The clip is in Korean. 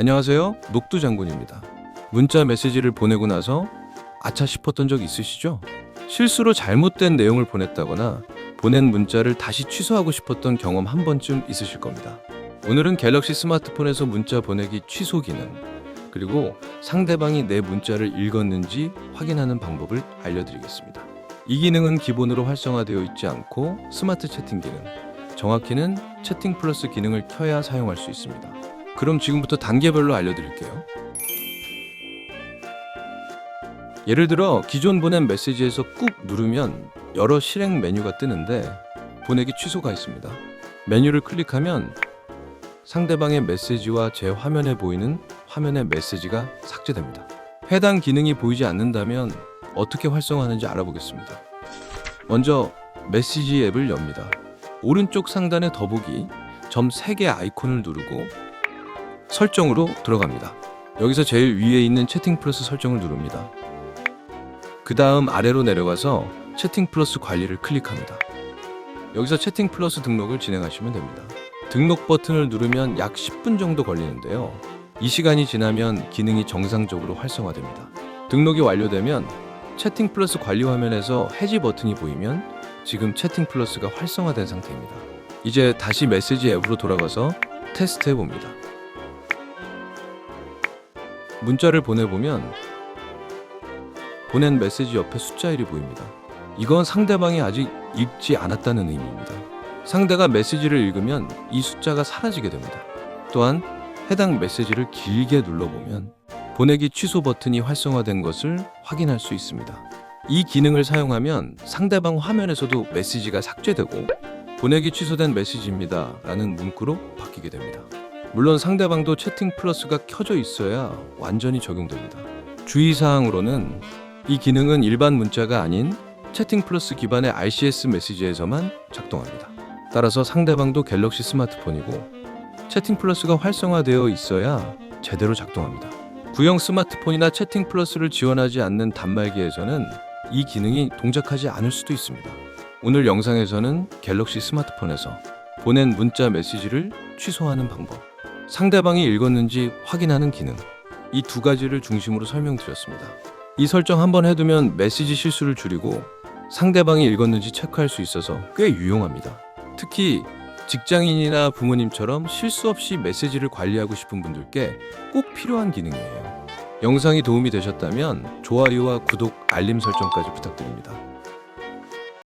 안녕하세요. 녹두 장군입니다. 문자 메시지를 보내고 나서 아차 싶었던 적 있으시죠? 실수로 잘못된 내용을 보냈다거나 보낸 문자를 다시 취소하고 싶었던 경험 한 번쯤 있으실 겁니다. 오늘은 갤럭시 스마트폰에서 문자 보내기 취소 기능 그리고 상대방이 내 문자를 읽었는지 확인하는 방법을 알려드리겠습니다. 이 기능은 기본으로 활성화되어 있지 않고 스마트 채팅 기능, 정확히는 채팅 플러스 기능을 켜야 사용할 수 있습니다. 그럼 지금부터 단계별로 알려드릴게요. 예를 들어 기존 보낸 메시지에서 꾹 누르면 여러 실행 메뉴가 뜨는데 보내기 취소가 있습니다. 메뉴를 클릭하면 상대방의 메시지와 제 화면에 보이는 화면의 메시지가 삭제됩니다. 해당 기능이 보이지 않는다면 어떻게 활성화하는지 알아보겠습니다. 먼저 메시지 앱을 엽니다. 오른쪽 상단의 더보기 점 3개 아이콘을 누르고 설정으로 들어갑니다. 여기서 제일 위에 있는 채팅 플러스 설정을 누릅니다. 그 다음 아래로 내려가서 채팅 플러스 관리를 클릭합니다. 여기서 채팅 플러스 등록을 진행하시면 됩니다. 등록 버튼을 누르면 약 10분 정도 걸리는데요. 이 시간이 지나면 기능이 정상적으로 활성화됩니다. 등록이 완료되면 채팅 플러스 관리 화면에서 해지 버튼이 보이면 지금 채팅 플러스가 활성화된 상태입니다. 이제 다시 메시지 앱으로 돌아가서 테스트해 봅니다. 문자를 보내보면 보낸 메시지 옆에 숫자 1이 보입니다. 이건 상대방이 아직 읽지 않았다는 의미입니다. 상대가 메시지를 읽으면 이 숫자가 사라지게 됩니다. 또한 해당 메시지를 길게 눌러보면 보내기 취소 버튼이 활성화된 것을 확인할 수 있습니다. 이 기능을 사용하면 상대방 화면에서도 메시지가 삭제되고 보내기 취소된 메시지입니다 라는 문구로 바뀌게 됩니다. 물론 상대방도 채팅 플러스가 켜져 있어야 완전히 적용됩니다. 주의사항으로는 이 기능은 일반 문자가 아닌 채팅 플러스 기반의 RCS 메시지에서만 작동합니다. 따라서 상대방도 갤럭시 스마트폰이고 채팅 플러스가 활성화되어 있어야 제대로 작동합니다. 구형 스마트폰이나 채팅 플러스를 지원하지 않는 단말기에서는 이 기능이 동작하지 않을 수도 있습니다. 오늘 영상에서는 갤럭시 스마트폰에서 보낸 문자 메시지를 취소하는 방법, 상대방이 읽었는지 확인하는 기능, 이 두 가지를 중심으로 설명드렸습니다. 이 설정 한번 해두면 메시지 실수를 줄이고 상대방이 읽었는지 체크할 수 있어서 꽤 유용합니다. 특히 직장인이나 부모님처럼 실수 없이 메시지를 관리하고 싶은 분들께 꼭 필요한 기능이에요. 영상이 도움이 되셨다면 좋아요와 구독, 알림 설정까지 부탁드립니다.